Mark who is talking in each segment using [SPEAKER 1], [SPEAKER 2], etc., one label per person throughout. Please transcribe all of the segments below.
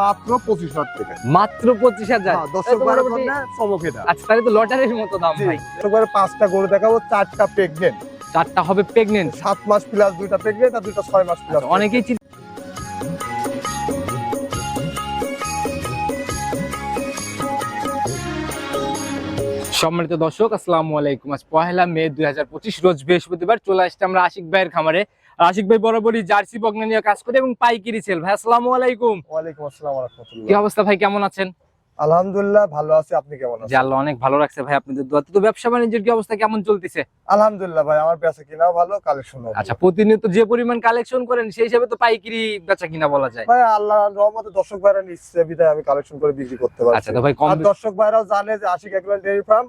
[SPEAKER 1] মাত্র পঁচিশ হাজার টাকা
[SPEAKER 2] মাত্র পঁচিশ হাজার?
[SPEAKER 1] হ্যাঁ, জন্য
[SPEAKER 2] আচ্ছা তাহলে তো লটারির মতো দাম ভাই।
[SPEAKER 1] পাঁচটা গরু দেখাবো চারটা প্রেগনেন্ট
[SPEAKER 2] চারটা হবে প্রেগনেন্ট
[SPEAKER 1] সাত মাস প্লাস দুইটা প্রেগনেন্ট আর দুইটা ছয় মাস প্লাস
[SPEAKER 2] অনেকেই চিন্তা সম্মানিত দর্শক আসসালামু আলাইকুম। আজ পহেলা মে দুই হাজার পঁচিশ রোজ বৃহস্পতিবার চলে আসছে আমরা আশিক ভাইয়ের খামারে। আশিক ভাই বরাবরই জার্সি বগনা নিয়ে কাজ করে এবং পাইকিরি সেল ভাই আসসালামু আলাইকুম।
[SPEAKER 1] ওয়ালাইকুম আসসালাম
[SPEAKER 2] ওয়া
[SPEAKER 1] রাহমাতুল্লাহ কি
[SPEAKER 2] অবস্থা ভাই কেমন আছেন?
[SPEAKER 1] আলহামদুলিল্লাহ ভালো আছি। আপনি কেমন আছেন?
[SPEAKER 2] আল্লাহ অনেক ভালো রাখছে ভাই আপনাদের দোয়াতে। তো ব্যবসা বাণিজ্যের কি অবস্থা কেমন চলতেছে?
[SPEAKER 1] আলহামদুলিল্লাহ ভাই আমার বেচা কিনাও ভালো কালেকশন
[SPEAKER 2] আচ্ছা প্রতিনিয়ত যে পরিমাণ কালেকশন করেন সেই হিসাবে তো পাইকিরি বেচা কিনা বলা যায়।
[SPEAKER 1] ভাই আল্লাহ রহমতে দর্শক ভাইরা নিচ্ছে বিদায় আমি কালেকশন করে বিক্রি করতে পারছি।
[SPEAKER 2] আচ্ছা তো ভাই কম
[SPEAKER 1] দর্শক ভাইরাও জানে যে আশিক একজন ডেয়ারি ফার্ম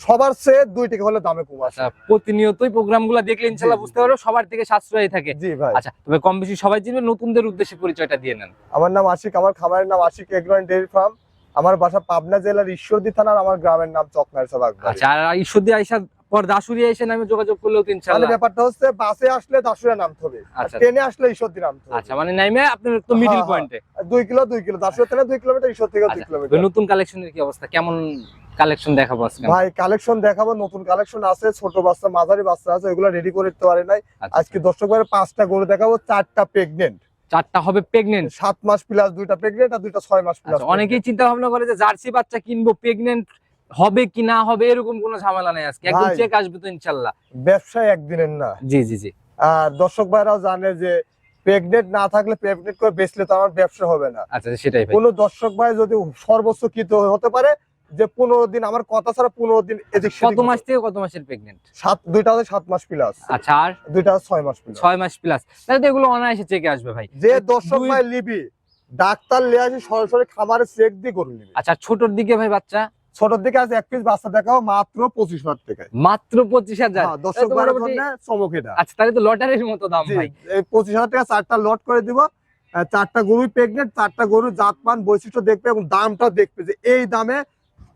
[SPEAKER 1] সবার চেয়ে দুই টাকা হলে দামে কম আছে
[SPEAKER 2] আচ্ছা প্রতিনিয়তই প্রোগ্রামগুলো দেখলে
[SPEAKER 1] জি।
[SPEAKER 2] বুঝতে পারো সবার থেকে সাশ্রয়ী থাকে।
[SPEAKER 1] জি ভাই।
[SPEAKER 2] আচ্ছা তবে কম বেশি সবাই চিনবে নতুনদের উদ্দেশ্যে পরিচয়টা দিয়ে নেন।
[SPEAKER 1] আমার নাম আশিক আমার খামারের নাম আশিক এগ্রোয়েন্ট ডেয়ারি ফার্ম। আমার বাসা পাবনা জেলার ঈশ্বরদী থানার আমার গ্রামের নাম চকনারসা বাগদা
[SPEAKER 2] আচ্ছা আর ঈশ্বরদী আইসা পর দাসুরি এসে নামে যোগাযোগ করলেও তো
[SPEAKER 1] তাহলে ব্যাপারটা হচ্ছে বাসে আসলে দাসুরে নামতে হবে
[SPEAKER 2] আচ্ছা।
[SPEAKER 1] ট্রেনে আসলে ঈশ্বরদী নামতে হবে।
[SPEAKER 2] আচ্ছা মানে নাইমে আপনার তো মিডিল। পয়েন্টে
[SPEAKER 1] আর দুই কিলো দুই কিলো। দাসুরে থেকে দুই কিলোমিটার ঈশ্বর থেকে দুই
[SPEAKER 2] আচ্ছা,
[SPEAKER 1] কিলোমিটার।
[SPEAKER 2] নতুন কালেকশনের কি অবস্থা? কেমন কালেকশন দেখাবো আজকে?
[SPEAKER 1] ভাই কালেকশন দেখাবো নতুন কালেকশন আছে ছোট বাচ্চা মাঝারি বাচ্চা আছে এগুলো রেডি করে দিতে পারে নাই।
[SPEAKER 2] আচ্ছা,
[SPEAKER 1] আজকে দর্শক ভাইয়ের পাঁচটা গরু দেখাবো চারটা প্রেগনেন্ট
[SPEAKER 2] চারটা হবে প্রেগনেন্ট
[SPEAKER 1] সাত মাস প্লাস দুইটা প্রেগনেন্ট আর দুইটা ছয় মাস প্লাস
[SPEAKER 2] অনেকেই চিন্তা ভাবনা করে যে জার্সি বাচ্চা কিনবো প্রেগনেন্ট হবে কি না হবে এরকম কোনো ঝামেলা নেই আজকে। একদম চেক আসবে তো ইনশাল্লাহ।
[SPEAKER 1] ব্যবসায় একদিনের না।
[SPEAKER 2] জি জি জি।
[SPEAKER 1] আর দর্শক ভাইরাও জানে যে প্রেগনেন্ট না থাকলে প্রেগনেন্ট করে বেচলে তো আমার ব্যবসা হবে না।
[SPEAKER 2] আচ্ছা সেটাই
[SPEAKER 1] কোনো দর্শক ভাই যদি সর্বোচ্চ কৃত হতে পারে যে পনেরো দিন আমার কথা ছাড়া পনেরো দিন
[SPEAKER 2] কত মাস থেকে কত মাসের প্রেগনেন্ট
[SPEAKER 1] সাত দুইটা হচ্ছে সাত মাস প্লাস
[SPEAKER 2] আচ্ছা আর?
[SPEAKER 1] দুইটা ছয় মাস প্লাস
[SPEAKER 2] ছয় মাস প্লাস তাহলে তো এগুলো অনায়াসে চেকে আসবে ভাই।
[SPEAKER 1] যে দর্শক ভাই লিবি ডাক্তার লিয়ে আসি সরাসরি খামারে চেক দিয়ে গরু নিবি।
[SPEAKER 2] আচ্ছা ছোটর দিকে ভাই বাচ্চা?
[SPEAKER 1] ছোটর দিকে আছে এক পিস বাচ্চা দেখাও মাত্র পঁচিশ হাজার টাকায়।
[SPEAKER 2] মাত্র পঁচিশ হাজার?
[SPEAKER 1] হ্যাঁ, দর্শক ভাইয়ের জন্য চমক এটা।
[SPEAKER 2] আচ্ছা তাহলে তো লটারির মতো দাম ভাই।
[SPEAKER 1] এই পঁচিশ হাজার টাকা চারটা লট করে দিব। চারটা গরুই প্রেগনেন্ট চারটা গরু জাতমান বৈশিষ্ট্য দেখবে এবং দামটা দেখবে যে এই দামে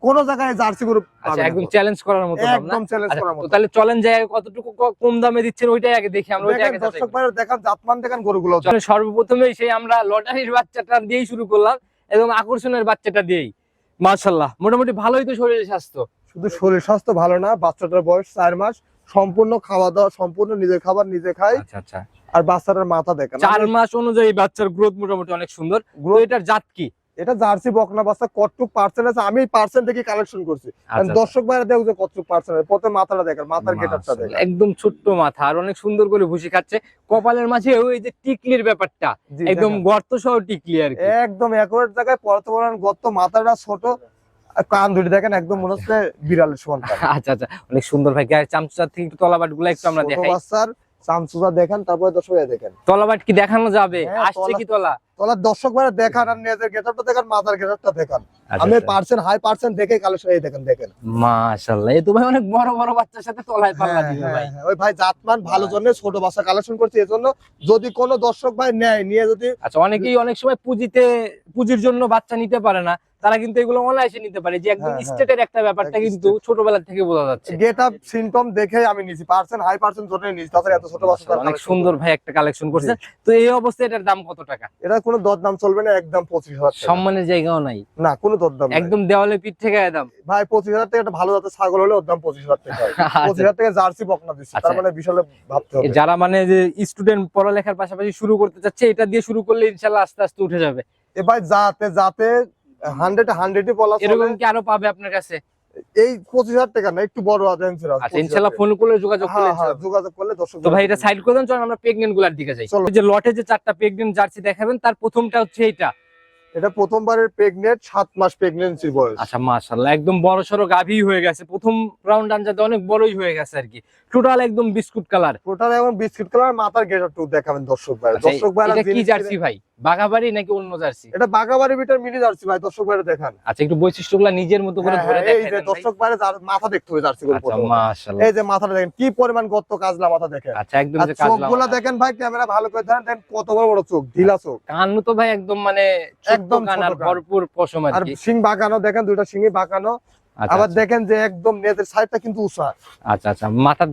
[SPEAKER 1] কোন জায়গায় জার্সি গরু
[SPEAKER 2] আচ্ছা একদম চ্যালেঞ্জ করার মতো
[SPEAKER 1] একদম চ্যালেঞ্জ করার মতো।
[SPEAKER 2] তাহলে চলেন যাই কতটুকু কম দামে দিচ্ছেন ওইটাই আগে দেখি আমরা ওইটাই আগে
[SPEAKER 1] দর্শক। ভাইয়ের দেখান জাতমান দেখান গরুগুলো।
[SPEAKER 2] সর্বপ্রথমেই সেই আমরা লটারির বাচ্চাটা দিয়েই শুরু করলাম এবং আকর্ষণের বাচ্চাটা দিয়েই। মার্শাল্লাহ মোটামুটি ভালোই তো শরীর স্বাস্থ্য।
[SPEAKER 1] শুধু শরীর স্বাস্থ্য ভালো না বাচ্চাটার বয়স চার মাস সম্পূর্ণ খাওয়া দাওয়া সম্পূর্ণ নিজের খাবার নিজে খাই
[SPEAKER 2] আচ্ছা আচ্ছা।
[SPEAKER 1] আর বাচ্চাটার মাথা দেখেন।
[SPEAKER 2] চার মাস অনুযায়ী বাচ্চার গ্রোথ মোটামুটি অনেক সুন্দর।
[SPEAKER 1] গ্রোথ
[SPEAKER 2] এটার জাত কি?
[SPEAKER 1] এটা জার্সি বকনা বাচ্চা কতটুক পার্সেন্ট আছে আমি পার্সেন্ট থেকে কালেকশন করছি। কারণ
[SPEAKER 2] আচ্ছা,
[SPEAKER 1] দর্শক ভাইরা দেখো যে কতটুক পার্সেন্ট আছে প্রথমে মাথাটা দেখেন মাথার গেটারটা দেখেন।
[SPEAKER 2] একদম ছোট্ট মাথা আর অনেক সুন্দর করে ভুসি খাচ্ছে। কপালের মাঝে ওই যে টিকলির ব্যাপারটা একদম গর্ত সহ টিকলি আর
[SPEAKER 1] একদম একরেট জায়গায় বর্তমান গত মাথাটা ছোট কান দুটি দেখেন একদম মনে হচ্ছে বিড়ালের সমান
[SPEAKER 2] আচ্ছা আচ্ছা অনেক সুন্দর ভাই। গায়ের চামচার থেকে একটু তলাবাটগুলো একটু আমরা দেখাই।
[SPEAKER 1] চামচুটা দেখেন তারপরে দর্শক দেখেন।
[SPEAKER 2] তলাবাট কি দেখানো যাবে?
[SPEAKER 1] হ্যাঁ,
[SPEAKER 2] আসছে কি তলা?
[SPEAKER 1] তোলা দর্শক ভাইরা দেখান আর নিজের দেখান মাথার দেখেন।
[SPEAKER 2] আচ্ছা,
[SPEAKER 1] আমি পার্সেন্ট হাই পার্সেন্ট দেখে কালেকশন এই দেখেন দেখেন।
[SPEAKER 2] মাশাআল্লাহ এই তো ভাই অনেক বড় বড় বাচ্চার সাথে তোলায় পাল্লা
[SPEAKER 1] হ্যাঁ,
[SPEAKER 2] দিবে
[SPEAKER 1] হ্যাঁ,
[SPEAKER 2] ভাই।
[SPEAKER 1] হ্যাঁ, ওই ভাই জাতমান ভালো। জন্য ছোট বাচ্চা কালেকশন করছে এজন্য যদি কোনো দর্শক ভাই নেয় নিয়ে যদি
[SPEAKER 2] আচ্ছা অনেকেই অনেক সময় পুঁজিতে পুঁজির জন্য বাচ্চা নিতে পারে না। তারা কিন্তু এগুলো অনায়াসে নিতে পারে। যে একদম
[SPEAKER 1] হ্যাঁ, হ্যাঁ।
[SPEAKER 2] স্টেটের একটা ব্যাপারটা কিন্তু ছোটবেলা থেকে বোঝা যাচ্ছে।
[SPEAKER 1] গেট আপ সিমটম দেখে আমি নিছি। পার্সেন্ট হাই পার্সেন্ট জন্য নিছি। তাছাড়া এত ছোট বাচ্চা
[SPEAKER 2] অনেক সুন্দর ভাই একটা কালেকশন করছে। তো এই অবস্থায় এটার দাম কত টাকা।
[SPEAKER 1] এটা কোনো দরদাম চলবে না একদম পঁচিশ হাজার টাকা।
[SPEAKER 2] সম্মানের জায়গাও নাই।
[SPEAKER 1] না কোনো দরদাম একদম
[SPEAKER 2] একদম দেওয়ালে পিঠ থেকে দাম।
[SPEAKER 1] ভাই পঁচিশ হাজার টাকা একটা ভালো জাতের ছাগল হলে ওর দাম পঁচিশ হাজার টাকা। হয়। পঁচিশ হাজার টাকা জার্সি বকনা দিচ্ছি তার
[SPEAKER 2] আচ্ছা।
[SPEAKER 1] মানে বিশাল ভাবতে হবে।
[SPEAKER 2] যারা মানে যে স্টুডেন্ট পড়ালেখার পাশাপাশি শুরু করতে চাচ্ছে এটা দিয়ে শুরু করলে ইনশাল্লাহ আস্তে আস্তে উঠে যাবে।
[SPEAKER 1] এ ভাই যাতে যাতে হান্ড্রেড হান্ড্রেডই বলা চলে।
[SPEAKER 2] এরকম কি আরও পাবে আপনার কাছে?
[SPEAKER 1] এই পঁচিশ হাজার টাকা না একটু বড় আছে
[SPEAKER 2] আচ্ছা ইনশাল্লাহ ফোন করলে যোগাযোগ করলে
[SPEAKER 1] হ্যাঁ হ্যাঁ। যোগাযোগ করলে দর্শক
[SPEAKER 2] তো ভাই এটা সাইড করে দেন চলুন আমরা প্রেগনেন্টগুলার দিকে যাই। যে লটে যে চারটা প্রেগনেন্ট জার্সি দেখাবেন তার প্রথমটা হচ্ছে এটা
[SPEAKER 1] এটা প্রথমবারের প্রেগনেন্ট সাত মাস প্রেগনেন্সির বয়স।
[SPEAKER 2] আচ্ছা মাশাআল্লাহ একদম বড় সড়ো গাভী হয়ে গেছে। প্রথম রাউন্ড আনজাতে অনেক বড়ই হয়ে গেছে আর কি। টোটাল একদম বিস্কুট কালার
[SPEAKER 1] টোটাল এখন বিস্কিট কালার মাথার গেটার টু দেখাবেন দর্শক ভাই দর্শক ভাই
[SPEAKER 2] এটা কি জার্সি ভাই? বাঘাবাড়ি নাকি অন্য জার্সি?
[SPEAKER 1] এটা বাগাবাড়ি বিটার মিনি জার্সি ভাই দর্শক ভাই দেখান।
[SPEAKER 2] আচ্ছা একটু বৈশিষ্ট্যগুলো নিজের মতো করে
[SPEAKER 1] হ্যাঁ,
[SPEAKER 2] ধরে
[SPEAKER 1] হ্যাঁ, এই যে দর্শক ভাই মাথা দেখতে হবে জার্সি করে
[SPEAKER 2] আচ্ছা। মাশাআল্লাহ।
[SPEAKER 1] এই যে মাথাটা দেখেন কি পরিমাণ গর্ত কাজলা মাথা দেখেন।
[SPEAKER 2] আচ্ছা একদম যে কাজলা
[SPEAKER 1] গুলা
[SPEAKER 2] মাথা।
[SPEAKER 1] দেখেন ভাই ক্যামেরা ভালো করে দেখেন দেখেন কত বড় বড় চোখ ঢিলা চোখ।
[SPEAKER 2] কান তো ভাই একদম মানে একদম ভরপুর পশম আর
[SPEAKER 1] সিং বাঁকানো দেখেন দুইটা সিংই বাঁকানো আবার
[SPEAKER 2] আচ্ছা।
[SPEAKER 1] দেখেন যে একদম নেটের সাইডটা কিন্তু উঁচা।
[SPEAKER 2] আচ্ছা আচ্ছা মাথা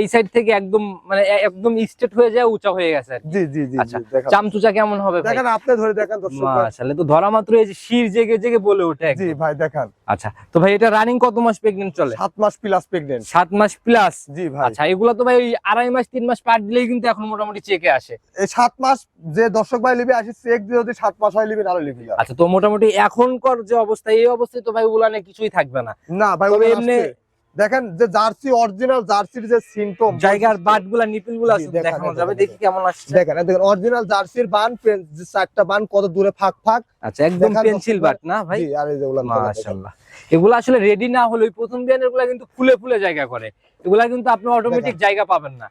[SPEAKER 2] এই সাইড থেকে একদম মানে একদম স্ট্রেট হয়ে যায় উঁচা হয়ে গেছে
[SPEAKER 1] জি জি জি
[SPEAKER 2] আচ্ছা চামচুচা কেমন হবে
[SPEAKER 1] দেখেন আপনি ধরে দেখেন দর্শক
[SPEAKER 2] মাশাআল্লাহ তো ধরা মাত্র এই যে শির জেগে জেগে বলে ওঠে
[SPEAKER 1] জি ভাই দেখেন।
[SPEAKER 2] আচ্ছা তো ভাই এটা রানিং কত মাস প্রেগনেন্ট চলে?
[SPEAKER 1] সাত মাস প্লাস প্রেগনেন্ট
[SPEAKER 2] সাত মাস প্লাস
[SPEAKER 1] জি ভাই।
[SPEAKER 2] আচ্ছা এগুলো তো ভাই ওই আড়াই মাস তিন মাস পার দিলেই কিন্তু এখন মোটামুটি চেকে আসে।
[SPEAKER 1] এই সাত মাস যে দর্শক ভাই লিবি আসি চেক দিয়ে যদি সাত মাস হয় লিবি নাহলে লিবি
[SPEAKER 2] আচ্ছা তো মোটামুটি এখনকার যে অবস্থা এই অবস্থায় তো ভাই উলানে কিছুই থাকবে না।
[SPEAKER 1] না ভাই
[SPEAKER 2] এমনি-
[SPEAKER 1] দেখেন যে জার্সি অরিজিনাল জার্সির যে সিমটম
[SPEAKER 2] জায়গার বাটগুলা আছে গুলা দেখানো যাবে
[SPEAKER 1] দেখি
[SPEAKER 2] কেমন আসছে।
[SPEAKER 1] দেখেন দেখেন অরিজিনাল জার্সির বান যে চারটা বান কত দূরে ফাঁক ফাঁক।
[SPEAKER 2] আচ্ছা একদম পেন্সিল বাট না ভাই?
[SPEAKER 1] আর এই যে উলান
[SPEAKER 2] মাশাআল্লাহ। এগুলো আসলে রেডি না হলে ওই প্রথম দিনেরগুলা কিন্তু ফুলে ফুলে জায়গা করে। এগুলা কিন্তু আপনি অটোমেটিক জায়গা পাবেন না।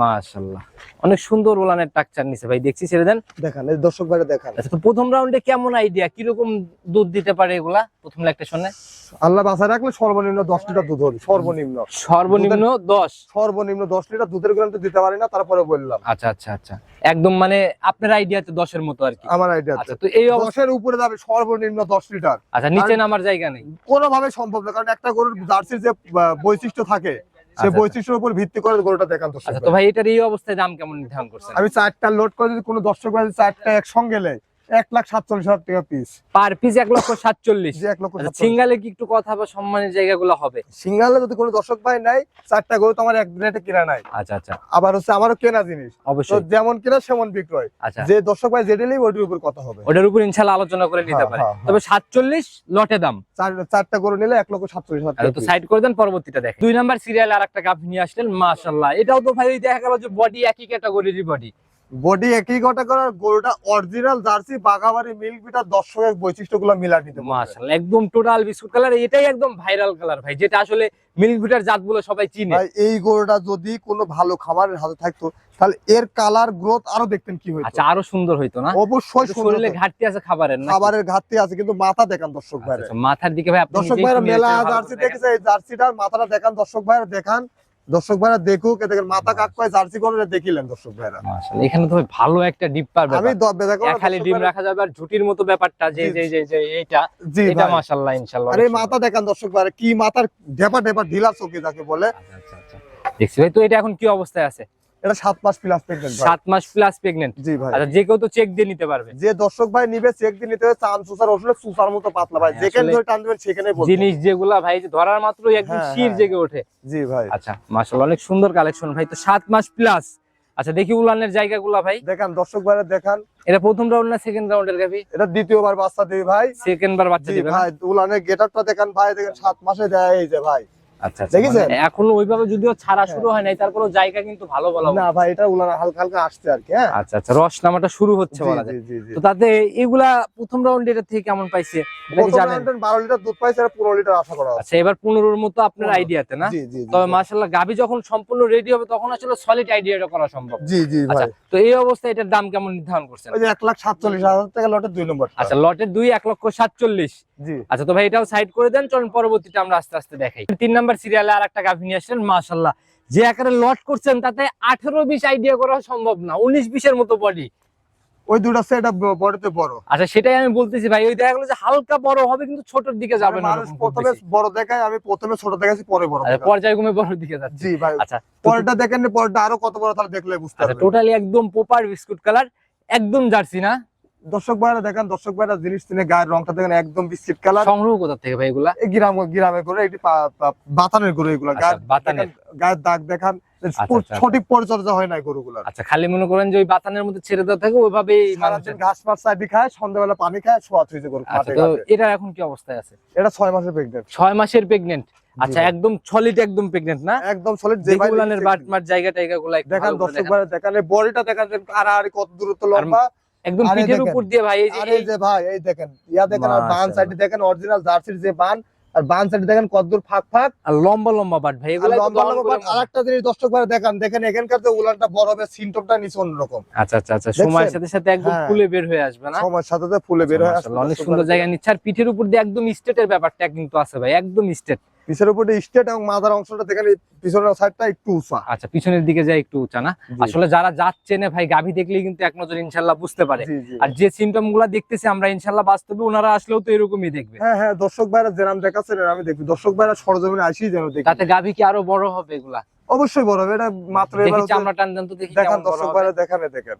[SPEAKER 2] মাশাআল্লাহ। অনেক সুন্দর উলানের টাকচার নিছে ভাই দেখছি ছেড়ে দেন।
[SPEAKER 1] দেখেন দর্শক ভাইরা দেখেন।
[SPEAKER 2] আচ্ছা তো প্রথম রাউন্ডে কেমন আইডিয়া কীরকম দুধ দিতে পারে এগুলা? প্রথম ল্যাকটেশনে
[SPEAKER 1] আল্লাহ বাসায় রাখলে সর্বনিম্ন দশ লিটার দুধ হবে সর্বনিম্ন।
[SPEAKER 2] সর্বনিম্ন দশ?
[SPEAKER 1] সর্বনিম্ন দশ লিটার দুধের গ্রাম তো দিতে পারি না তারপরে বললাম।
[SPEAKER 2] আচ্ছা আচ্ছা আচ্ছা। একদম মানে আপনার আইডিয়াতে দশের মতো আর কি।
[SPEAKER 1] আমার আইডিয়া
[SPEAKER 2] আচ্ছা তো এই অবস্থা
[SPEAKER 1] দশের উপরে যাবে সর্বনিম্ন দশ লিটার।
[SPEAKER 2] আচ্ছা নিচে নামার জায়গা নেই।
[SPEAKER 1] কোনোভাবে সম্ভব না কারণ একটা গরুর জার্সির যে বৈশিষ্ট্য থাকে সে
[SPEAKER 2] আচ্ছা,
[SPEAKER 1] বৈশিষ্ট্যের উপর ভিত্তি করে গরুটা দেখান দর্শক
[SPEAKER 2] আচ্ছা তো
[SPEAKER 1] ভাই।
[SPEAKER 2] এটার এই অবস্থায় দাম কেমন নির্ধারণ করছেন
[SPEAKER 1] আমি চারটা লোড করে যদি কোনো দর্শক ভাই চারটা একসঙ্গে গেলে এক লাখ সাতচল্লিশ হাজার টাকা পিস
[SPEAKER 2] পার পিস এক লক্ষ সাতচল্লিশ।
[SPEAKER 1] এক লক্ষ
[SPEAKER 2] আচ্ছা সিঙ্গালে কি একটু কথা বা সম্মানের জায়গাগুলো হবে?
[SPEAKER 1] সিঙ্গালে যদি কোনো দর্শক ভাই নাই চারটা গরু তো আমার এক রেটে কেনা নাই।
[SPEAKER 2] আচ্ছা আচ্ছা।
[SPEAKER 1] আবার হচ্ছে আমারও কেনা জিনিস।
[SPEAKER 2] অবশ্যই।
[SPEAKER 1] যেমন কেনা সেমন বিক্রয়।
[SPEAKER 2] আচ্ছা।
[SPEAKER 1] যে দর্শক ভাই যেটা নেই ওইটির উপর কথা হবে।
[SPEAKER 2] ওটার উপর ইনশাল্লাহ আলোচনা করে নিতে
[SPEAKER 1] হ্যাঁ,
[SPEAKER 2] পারে।
[SPEAKER 1] হ্যাঁ, হ্যাঁ।
[SPEAKER 2] তবে সাতচল্লিশ লটে দাম।
[SPEAKER 1] চার- চারটা গরু নিলে এক লক্ষ সাতচল্লিশ হাজার টাকা
[SPEAKER 2] তো সাইড করে দেন পরবর্তীটা দেখেন। দুই নাম্বার সিরিয়ালে আর একটা কাপ নিয়ে আসলেন মাশাল্লাহ এটাও তো ভাই দেখা গেল যে বডি একই ক্যাটাগরির বডি
[SPEAKER 1] বডি একই গোটা করার গরুটা অরিজিনাল জার্সি বাঘাবাড়ি মিল্ক বিটার দর্শকের বৈশিষ্ট্যগুলো মিলা নিতে পারবে।
[SPEAKER 2] মাশাল্লাহ একদম টোটাল বিস্কুট কালার এটাই একদম ভাইরাল কালার ভাই যেটা আসলে মিল্ক ভিটার জাতগুলো সবাই চিনে।
[SPEAKER 1] ভাই এই গরুটা যদি কোনো ভালো খামারের হাতে থাকতো তাহলে এর কালার গ্রোথ আরও দেখতেন কি হইতো।
[SPEAKER 2] আচ্ছা আরও সুন্দর হইতো না?
[SPEAKER 1] অবশ্যই সুন্দর
[SPEAKER 2] শরীরে ঘাটতি আছে খাবারের না
[SPEAKER 1] খাবারের ঘাটতি আছে কিন্তু মাথা দেখান দর্শক
[SPEAKER 2] আচ্ছা,
[SPEAKER 1] ভাইরা
[SPEAKER 2] আচ্ছা, মাথার দিকে ভাই আপনি
[SPEAKER 1] দর্শক
[SPEAKER 2] একটু
[SPEAKER 1] মেলা জার্সি দেখেছে এই জার্সিটার মাথাটা দেখান দর্শক ভাই দেখান। দর্শক ভাইরা দেখুক এ মাথা কাক পায় জার্সি করে দেখিলেন দর্শক ভাইরা।
[SPEAKER 2] মাশাআল্লাহ, এখানে তো ভালো একটা ডিপ পারবে
[SPEAKER 1] আমি দব্বে দেখো
[SPEAKER 2] খালি ডিম রাখা যাবে আর ঝুটির মতো ব্যাপারটা যে যে যে যে এইটা এটা। মাশাআল্লাহ ইনশাআল্লাহ
[SPEAKER 1] আরে মাথা দেখেন দর্শক ভাইরা কি মাথার ঢেপা ঢেপা ঢিলা চোখে যাকে বলে।
[SPEAKER 2] আচ্ছা, আচ্ছা, আচ্ছা। দেখছি ভাই তো এটা এখন কি অবস্থায় আছে?
[SPEAKER 1] এটা সাত মাস প্লাস প্রেগনেন্ট ভাই।
[SPEAKER 2] সাত মাস প্লাস প্রেগনেন্ট
[SPEAKER 1] জি ভাই।
[SPEAKER 2] আচ্ছা যে কেউ তো চেক দিয়ে নিতে পারবে।
[SPEAKER 1] যে দর্শক ভাই নিবে চেক দিয়ে নিতে হবে চান সুসার ওষুধ সুসার মতো পাতলা ভাই।
[SPEAKER 2] হ্যাঁ,
[SPEAKER 1] যেখানে ধরে টান দেবেন সেখানে বলব।
[SPEAKER 2] জিনিস যেগুলা ভাই যে ধরার মাত্রই একদম
[SPEAKER 1] হ্যাঁ,
[SPEAKER 2] শির
[SPEAKER 1] হ্যাঁ।
[SPEAKER 2] জেগে ওঠে।
[SPEAKER 1] জি ভাই।
[SPEAKER 2] আচ্ছা মাশাআল্লাহ অনেক সুন্দর কালেকশন ভাই। তো সাত মাস প্লাস আচ্ছা দেখি উলানের জায়গাগুলা ভাই।
[SPEAKER 1] দেখান দর্শক ভাইরা দেখান।
[SPEAKER 2] এটা প্রথম রাউন্ড না সেকেন্ড রাউন্ডের গাভি?
[SPEAKER 1] এটা দ্বিতীয়বার বাচ্চা দিই ভাই।
[SPEAKER 2] সেকেন্ড বার বাচ্চা দিবে
[SPEAKER 1] ভাই উলানের গেটারটা দেখান ভাই দেখেন সাত মাসে দেয় এই যে ভাই।
[SPEAKER 2] আচ্ছা আচ্ছা,
[SPEAKER 1] দেখেছেন?
[SPEAKER 2] মানে এখনও ওইভাবে যদিও ছাড়া শুরু হয় নাই তারপরেও জায়গা কিন্তু ভালো বলা
[SPEAKER 1] না ভাই এটা উলান হালকা হালকা আসছে আর কি হ্যাঁ।
[SPEAKER 2] আচ্ছা আচ্ছা রস নামাটা শুরু হচ্ছে বলা যায়।
[SPEAKER 1] জি, জি, জি।
[SPEAKER 2] তো তাতে এগুলা প্রথম রাউন্ড এটা থেকে কেমন পাইছে এটা কি জানেন?
[SPEAKER 1] 12 লিটার দুধ পাইছে আর 15 লিটার আশা করা
[SPEAKER 2] আচ্ছা এবার পনেরোর মতো আপনার আইডিয়াতে না?
[SPEAKER 1] জি জি জি,
[SPEAKER 2] তবে
[SPEAKER 1] জি।
[SPEAKER 2] মাশাল্লাহ গাভি যখন সম্পূর্ণ রেডি হবে তখন আসলে সলিড আইডিয়াটা করা সম্ভব।
[SPEAKER 1] জি জি ভাই।
[SPEAKER 2] তো এই অবস্থায় এটার দাম কেমন নির্ধারণ করছেন?
[SPEAKER 1] ওই লাখ সাতচল্লিশ হাজার টাকা লটের দুই নম্বর
[SPEAKER 2] আচ্ছা লটের দুই এক লক্ষ সাতচল্লিশ।
[SPEAKER 1] জি।
[SPEAKER 2] আচ্ছা তো ভাই এটাও সাইড করে দেন চলুন পরবর্তীটা আমরা আস্তে আস্তে দেখাই। তিন নাম্বার সিরিয়ালে আর একটা গাভি নিয়ে আসলেন মাশাল্লাহ যে আকারে লট করছেন তাতে আঠেরো বিশ আইডিয়া করা সম্ভব না উনিশ বিশের মতো বডি
[SPEAKER 1] ওই দুটো সেট বড়তে বড়।
[SPEAKER 2] আচ্ছা সেটাই আমি বলতেছি ভাই ওই দেখা গেলো যে হালকা বড় হবে কিন্তু ছোটর দিকে যাবে না
[SPEAKER 1] মানুষ প্রথমে বড় দেখায় আমি প্রথমে ছোট দেখাচ্ছি পরে বড়
[SPEAKER 2] আচ্ছা। পর্যায়ক্রমে বড় দিকে যাচ্ছে।
[SPEAKER 1] জি ভাই
[SPEAKER 2] আচ্ছা
[SPEAKER 1] পরেরটা দেখেন না, পরেরটা আরও কত বড় তাহলে দেখলে বুঝতে
[SPEAKER 2] আচ্ছা
[SPEAKER 1] পারবেন।
[SPEAKER 2] টোটালি একদম পোপার বিস্কুট কালার একদম জার্সি না?
[SPEAKER 1] দর্শক ভাইরা দেখেন দর্শক ভাইরা জিনিস কিনে গায়ের রংটা দেখেন একদম বিস্কিট কালার।
[SPEAKER 2] সংগ্রহ কোথা থেকে ভাই এগুলা?
[SPEAKER 1] গ্রাম গ্রামে করে এটি বাতানের গরু এগুলো।
[SPEAKER 2] আচ্ছা,
[SPEAKER 1] গায়ের
[SPEAKER 2] বাতানের।
[SPEAKER 1] গায়ের দাগ দেখান
[SPEAKER 2] আচ্ছা।
[SPEAKER 1] সঠিক পরিচর্যা হয় না গরুগুলার।
[SPEAKER 2] আচ্ছা খালি মনে করেন যে ওই বাতানের মধ্যে ছেড়ে দেওয়া থাকে ওইভাবেই
[SPEAKER 1] ঘাস চাইবি খায় সন্ধ্যাবেলা পানি খায় সোয়াত হয়েছে গরু
[SPEAKER 2] আচ্ছা এটা এখন কি অবস্থায় আছে?
[SPEAKER 1] এটা ছয় মাসের প্রেগনেন্ট
[SPEAKER 2] ছয় মাসের প্রেগনেন্ট আচ্ছা একদম সলিড একদম প্রেগনেন্ট না?
[SPEAKER 1] একদম সলিড যে
[SPEAKER 2] দেখি বাট মাট জায়গা টাইগা গুলা
[SPEAKER 1] দেখান দর্শক
[SPEAKER 2] দেখান।
[SPEAKER 1] বডিটা দেখান যে আর কত দূরত্ব লম্বা।
[SPEAKER 2] একদম পিঠের উপর দিয়ে ভাই এই যে
[SPEAKER 1] আর যে ভাই এই দেখেন ইয়া দেখেন আর বান সাইডে দেখেন অরিজিনাল জার্সির যে বান আর বান সাইডে দেখেন কত দূর ফাঁক ফাঁক।
[SPEAKER 2] আর লম্বা লম্বা বাট ভাই এগুলা
[SPEAKER 1] লম্বা লম্বা বাট আরেকটা জিনিস দর্শক ভাইরা দেখান দেখেন এখানকার যে উলানটা বড় হবে সিমটমটা নিচে অন্যরকম।
[SPEAKER 2] আচ্ছা আচ্ছা আচ্ছা সময়ের সাথে সাথে একদম
[SPEAKER 1] হ্যাঁ।
[SPEAKER 2] ফুলে বের হয়ে আসবে না?
[SPEAKER 1] সময়ের সাথে সাথে ফুলে বের হয়ে
[SPEAKER 2] মাশাআল্লাহ, অনেক সুন্দর জায়গা নিচ্ছে আর পিঠের উপর দিয়ে একদম স্টেটের ব্যাপারটা কিন্তু আছে ভাই একদম স্টেট
[SPEAKER 1] পিছের উপরে স্টেট এবং মাথার অংশটা দেখেন পিছনের সাইডটা একটু উঁচা।
[SPEAKER 2] আচ্ছা পিছনের দিকে যায় একটু উঁচা না? আসলে যারা যাচ্ছে না ভাই গাভী দেখলেই কিন্তু এক নজর ইনশাল্লাহ বুঝতে পারে। আর যে সিমটমগুলা দেখতেছি আমরা ইনশাল্লাহ বাস্তবে ওনারা আসলেও তো এরকমই দেখবে।
[SPEAKER 1] হ্যাঁ হ্যাঁ দর্শক ভাইরা যেরাম দেখাচ্ছে আমি দেখবি। দর্শক ভাইরা সরজমিনে আসি যেন দেখি।
[SPEAKER 2] তাতে গাভী কি আরও বড় হবে এগুলা?
[SPEAKER 1] অবশ্যই বড় হবে। এটা মাত্র এবার
[SPEAKER 2] চামড়া টান টান তো দেখি
[SPEAKER 1] দেখান দর্শক ভাইরা দেখানে দেখেন।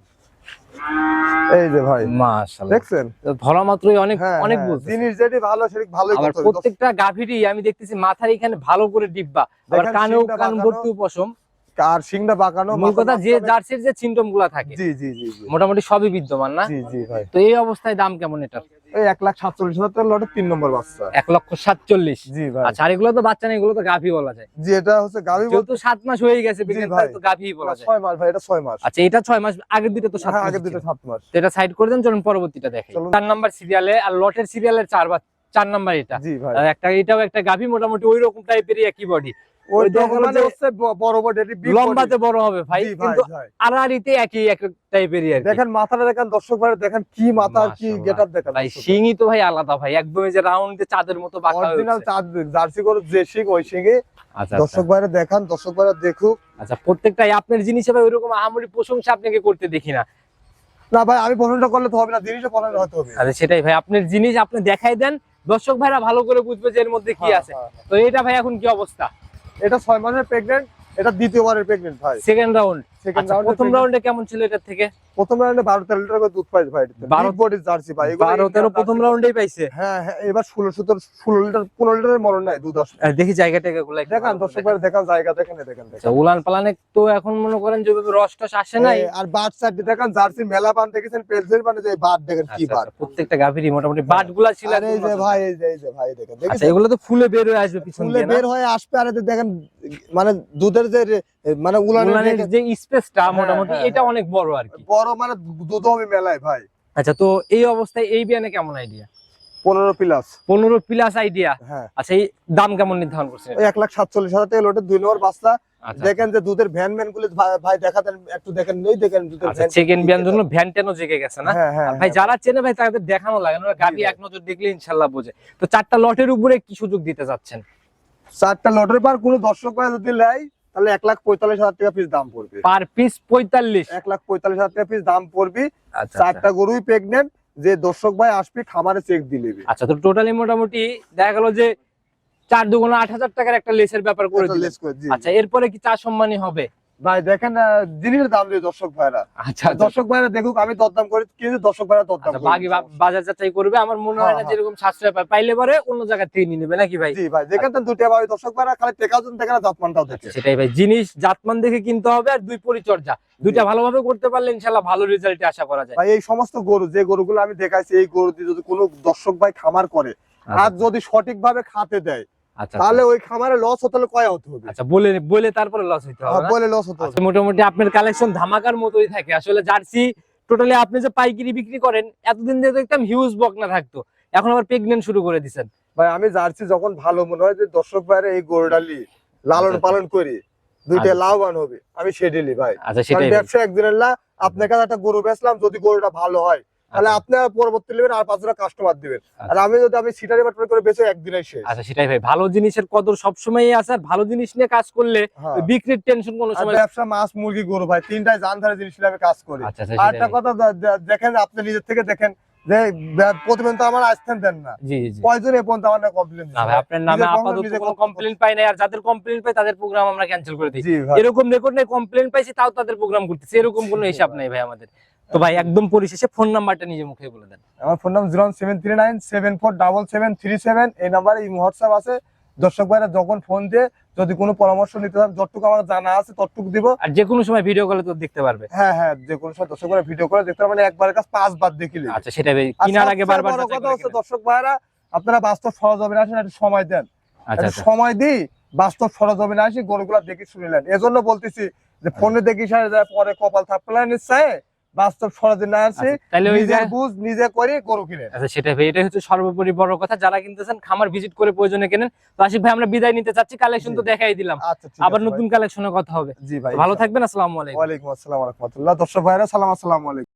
[SPEAKER 1] এই যে ভাই
[SPEAKER 2] মাশাআল্লাহ।
[SPEAKER 1] দেখছেন?
[SPEAKER 2] ধরা মাত্রই অনেক
[SPEAKER 1] হ্যাঁ
[SPEAKER 2] অনেক
[SPEAKER 1] হ্যাঁ,
[SPEAKER 2] বলছে
[SPEAKER 1] জিনিস যেটি ভালো সেটি ভালোই
[SPEAKER 2] আবার। প্রত্যেকটা গাভীরই আমি দেখতেছি মাথার এখানে ভালো করে ডিব্বা। আবার কানেও কান। ভর্তি পশম
[SPEAKER 1] আর সিংটা বাঁকানো
[SPEAKER 2] মূল কথা যে জার্সির যে সিমটমগুলা থাকে
[SPEAKER 1] জি জি জি জি।
[SPEAKER 2] মোটামুটি সবই বিদ্যমান না?
[SPEAKER 1] জি জি ভাই।
[SPEAKER 2] তো এই অবস্থায় দাম কেমন এটা
[SPEAKER 1] এই এক লাখ সাতচল্লিশ হাজার লটের তিন নম্বর বাচ্চা।
[SPEAKER 2] এক লক্ষ সাতচল্লিশ?
[SPEAKER 1] জি ভাই।
[SPEAKER 2] আচ্ছা আর এগুলো তো বাচ্চা না এগুলো তো গাভী বলা যায়।
[SPEAKER 1] জি এটা হচ্ছে গাভি
[SPEAKER 2] যেহেতু সাত মাস হয়ে গেছে pregnant, তো গাভী বলা যায়।
[SPEAKER 1] ছয় মাস ভাই এটা ছয় মাস।
[SPEAKER 2] আচ্ছা এটা ছয় মাস আগের দুটো তো সাত
[SPEAKER 1] হ্যাঁ আগের দুটো সাত মাস।
[SPEAKER 2] তো এটা সাইড করে দেন চলুন পরবর্তীটা দেখে। চার নাম্বার সিরিয়ালে আর লটের সিরিয়ালের চার চার নাম্বার এটা।
[SPEAKER 1] জি ভাই।
[SPEAKER 2] আর একটা এটাও একটা গাভী মোটামুটি ওই রকম টাইপেরই একই বডি
[SPEAKER 1] ওই
[SPEAKER 2] ওই
[SPEAKER 1] তো মানে হচ্ছে বড় বড়
[SPEAKER 2] লম্বাতে বড় হবে ভাই কিন্তু আড়াআড়িতে একই এক টাইপেরই আর
[SPEAKER 1] দেখেন মাথাটা দেখেন দর্শক ভাই দেখেন কি মাথা কি গেটআপ দেখেন
[SPEAKER 2] ভাই শিংই তো ভাই আলাদা ভাই একদম এই যে চাঁদের মতো বাঁকা হয়ে
[SPEAKER 1] অরিজিনাল
[SPEAKER 2] উঠছে।
[SPEAKER 1] জার্সি গরু যে শিং ওই শিঙে
[SPEAKER 2] আচ্ছা
[SPEAKER 1] দর্শক ভাইরা দেখান দর্শক ভাইরা দেখুক।
[SPEAKER 2] আচ্ছা প্রত্যেকটাই আপনার জিনিস ভাই ওইরকম আহামরি প্রশংসা আপনাকে করতে দেখি না।
[SPEAKER 1] না ভাই আমি পছন্দ করলে তো হবে না জিনিসও হতে হবে।
[SPEAKER 2] আরে সেটাই ভাই আপনার জিনিস আপনি দেখাই দেন দর্শক ভাইরা ভালো করে বুঝবে যে এর মধ্যে কি
[SPEAKER 1] হ্যাঁ,
[SPEAKER 2] আছে।
[SPEAKER 1] হ্যাঁ।
[SPEAKER 2] তো এটা ভাই এখন কি অবস্থা?
[SPEAKER 1] এটা ছয় মাসের প্রেগনেন্ট এটা দ্বিতীয়বারের প্রেগনেন্ট ভাই।
[SPEAKER 2] সেকেন্ড রাউন্ড
[SPEAKER 1] সেকেন্ড
[SPEAKER 2] আচ্ছা, প্রথম রাউন্ডে কেমন ছিল থেকে?
[SPEAKER 1] প্রথম রাউন্ডে লিটার করে দুধ পাইছে ভাই জার্সি ভাই
[SPEAKER 2] প্রথম রাউন্ডেই পাইছে?
[SPEAKER 1] হ্যাঁ হ্যাঁ এবার লিটার লিটারের মরণ নাই দুধ
[SPEAKER 2] দেখি জায়গা টাকা গুলো
[SPEAKER 1] দেখান দর্শক ভাই দেখান জায়গা দেখেন
[SPEAKER 2] আচ্ছা, উলান পালানে তো এখন মনে করেন যে রস টস আসে নাই।
[SPEAKER 1] আর বাট সাইড দেখান জার্সি মেলা পান দেখেছেন পেলসের মানে যে বাট দেখেন কি
[SPEAKER 2] আচ্ছা,
[SPEAKER 1] বাট
[SPEAKER 2] প্রত্যেকটা গাভীরই মোটামুটি বাটগুলা ছিল
[SPEAKER 1] আর এই যে ভাই এই যে এই যে ভাই দেখেন
[SPEAKER 2] আচ্ছা এগুলো তো ফুলে বের হয়ে আসবে পিছন
[SPEAKER 1] ফুলে
[SPEAKER 2] দিয়ে না?
[SPEAKER 1] বের হয়ে আসবে আর দেখেন মানে দুধের যে মানে উলানের যে-
[SPEAKER 2] স্পেসটা
[SPEAKER 1] হ্যাঁ,
[SPEAKER 2] মোটামুটি
[SPEAKER 1] হ্যাঁ,
[SPEAKER 2] এটা অনেক বড় আর কি।
[SPEAKER 1] বড় মানে দুধ হবে মেলায় ভাই।
[SPEAKER 2] আচ্ছা তো এই অবস্থায় এই বিয়ানে কেমন আইডিয়া
[SPEAKER 1] পনেরো প্লাস
[SPEAKER 2] পনেরো প্লাস আইডিয়া
[SPEAKER 1] হ্যাঁ।
[SPEAKER 2] আচ্ছা এই দাম কেমন নির্ধারণ করছেন
[SPEAKER 1] এক লাখ সাতচল্লিশ হাজার টাকা লোটের দুই নম্বর বাচ্চা।
[SPEAKER 2] আচ্ছা।
[SPEAKER 1] দেখেন যে দুধের ভ্যান ম্যানগুলো ভাই- দেখাতেন একটু দেখেন দেখেন
[SPEAKER 2] আচ্ছা বিয়ান জন্য ভ্যান জেগে গেছে না?
[SPEAKER 1] হ্যাঁ হ্যাঁ
[SPEAKER 2] ভাই যারা চেনে ভাই তাদের দেখানো লাগে না। এক নজর দেখলে ইনশাল্লাহ বোঝে। তো চারটা লটের উপরে কি সুযোগ দিতে চাচ্ছেন?
[SPEAKER 1] চারটা লটের পর কোনো দর্শক ভাই যদি নেয় তাহলে এক লাখ পঁয়তাল্লিশ হাজার টাকা পিস দাম পড়বে।
[SPEAKER 2] পার পিস পঁয়তাল্লিশ?
[SPEAKER 1] এক লাখ পঁয়তাল্লিশ হাজার টাকা পিস দাম পড়বে।
[SPEAKER 2] আচ্ছা
[SPEAKER 1] চারটা গরুই প্রেগনেন্ট যে দর্শক ভাই আসবে খামারে চেক দিয়ে নেবে।
[SPEAKER 2] আচ্ছা তো টোটালি মোটামুটি দেখা গেল যে চার দুগুণ আট হাজার টাকার একটা লেসের ব্যাপার করে দিলেন।
[SPEAKER 1] করে,
[SPEAKER 2] আচ্ছা এরপরে কি চা সম্মানী হবে?
[SPEAKER 1] ভাই দেখেন জিনিসের দাম দিয়ে দর্শক ভাইরা।
[SPEAKER 2] আচ্ছা আচ্ছা।
[SPEAKER 1] দর্শক ভাইরা দেখুক আমি দরদাম করি কিন্তু দর্শক ভাইরা দরদাম
[SPEAKER 2] আচ্ছা। বাকি বাজার যাচাই করবে আমার মনে হয় না
[SPEAKER 1] হ্যাঁ,
[SPEAKER 2] যেরকম সাশ্রয় পায় পাইলে পরে অন্য জায়গা থেকে নিয়ে নেবে নাকি ভাই?
[SPEAKER 1] জি ভাই যেখানে দুটো ভাই দর্শক ভাইরা খালি যদি দেখে না জাতমানটাও দেখে।
[SPEAKER 2] আচ্ছা, সেটাই ভাই জিনিস জাতমান দেখে কিনতে হবে আর দুই পরিচর্যা। দুইটা ভালোভাবে করতে পারলে ইনশাল্লাহ ভালো রেজাল্ট আশা করা যায়।
[SPEAKER 1] ভাই এই সমস্ত গরু যে গরুগুলো আমি দেখাইছি এই গরু দিয়ে যদি কোনো দর্শক ভাই খামার করে আর যদি সঠিকভাবে খাতে দেয় তাহলে ওই খামারে লস হতে হলে কয় হতে হবে?
[SPEAKER 2] আচ্ছা বলে বলে তারপরে লস হইতে হবে
[SPEAKER 1] বলে লস হতে হবে।
[SPEAKER 2] আচ্ছা, মোটামুটি আপনার কালেকশন ধামাকার মতোই থাকে। আসলে জার্সি টোটালি আপনি যে পাইকারি বিক্রি করেন এতদিন দিয়ে দেখতাম হিউজ বকনা থাকতো। এখন আবার প্রেগনেন্ট শুরু করে দিচ্ছেন
[SPEAKER 1] ভাই আমি জার্সি যখন ভালো মনে হয় যে দর্শক ভাইরা এই গরুডালি লালন
[SPEAKER 2] আচ্ছা,
[SPEAKER 1] পালন করি দুইটা
[SPEAKER 2] আচ্ছা।
[SPEAKER 1] লাভবান হবে। আমি সেডিলি ভাই।
[SPEAKER 2] আচ্ছা সেটাই।
[SPEAKER 1] ব্যবসা একদিনের আপনার কাছে একটা গরু বেচলাম যদি গরুটা ভালো হয় তাহলে
[SPEAKER 2] আচ্ছা,
[SPEAKER 1] আপনি আর পরবর্তী নেবেন আর পাঁচটা কাস্টমার দিবেন। আর আমি যদি আমি সিটারি করে বেচে শেষ।
[SPEAKER 2] আচ্ছা সেটাই ভাই। ভালো জিনিসের কদর সবসময়ই আছে। আর ভালো জিনিস নিয়ে কাজ করলে
[SPEAKER 1] হ্যাঁ।
[SPEAKER 2] বিক্রির টেনশন কোনো সময়
[SPEAKER 1] ব্যবসা মাছ মুরগি গরু ভাই তিনটাই জান ধারে জিনিস নিয়ে আমি কাজ করি।
[SPEAKER 2] আচ্ছা আচ্ছা,
[SPEAKER 1] আর একটা কথা দেখেন আপনি নিজের থেকে দেখেন যে তো আমার আসতেন দেন না। কয়জন এ পর্যন্ত আমার কমপ্লেন
[SPEAKER 2] না ভাই আপনার নামে আপাতত কোনো কমপ্লেন পাই নাই। আর যাদের কমপ্লেন পাই তাদের প্রোগ্রাম আমরা ক্যান্সেল করে দিই। এরকম রেকর্ড নেই কমপ্লেন পাইছি তাও তাদের প্রোগ্রাম করতেছি এরকম কোনো হিসাব নাই ভাই আমাদের। তো ভাই একদম পরিশেষে ফোন নাম্বারটা নিজে মুখে বলে দেন।
[SPEAKER 1] আমার phone number zero seven three nine seven four double seven three seven. এই নাম্বারে এই হোয়াটসঅ্যাপ আছে। দর্শক ভাইরা যখন ফোন দিয়ে যদি কোনো পরামর্শ নিতে চান যতটুকু আমার জানা আছে ততটুকু দিব।
[SPEAKER 2] আর যে কোনো সময় ভিডিও কলে তো দেখতে পারবে।
[SPEAKER 1] হ্যাঁ হ্যাঁ যে কোনো সময় দর্শক ভাইরা ভিডিও করে দেখতে পারেন, মানে একবারের কাছে পাঁচবার দেখিলে
[SPEAKER 2] আচ্ছা সেটা ভাই কিনার আগে বারবার
[SPEAKER 1] কথা হচ্ছে দর্শক ভাইরা আপনারা বাস্তব সরজমিনে আসেন একটু সময় দেন।
[SPEAKER 2] আচ্ছা আচ্ছা।
[SPEAKER 1] সময় দিই বাস্তব সরজমিনে আসি গরুগুলা দেখি শুনিলেন এজন্য বলতেছি যে ফোনে দেখি পরে কপাল থাপলা নিশ্চয় বাস্তব না
[SPEAKER 2] আচ্ছা,
[SPEAKER 1] নিজের বুঝ নিজে করে গরু কিনে।
[SPEAKER 2] আচ্ছা সেটা ভাই এটাই হচ্ছে সর্বোপরি বড় কথা। যারা কিনতেছেন খামার ভিজিট করে প্রয়োজনে কেনেন। তো আশিক ভাই আমরা বিদায় নিতে চাচ্ছি কালেকশন তো দেখাই দিলাম।
[SPEAKER 1] আচ্ছা
[SPEAKER 2] আবার নতুন কালেকশনের কথা হবে।
[SPEAKER 1] জি ভাই
[SPEAKER 2] ভালো থাকবেন আসসালামু আলাইকুম।
[SPEAKER 1] আসসালাম রহমতুল্লাহ। দর্শক ভাইরা সালাম আসসালামু আলাইকুম।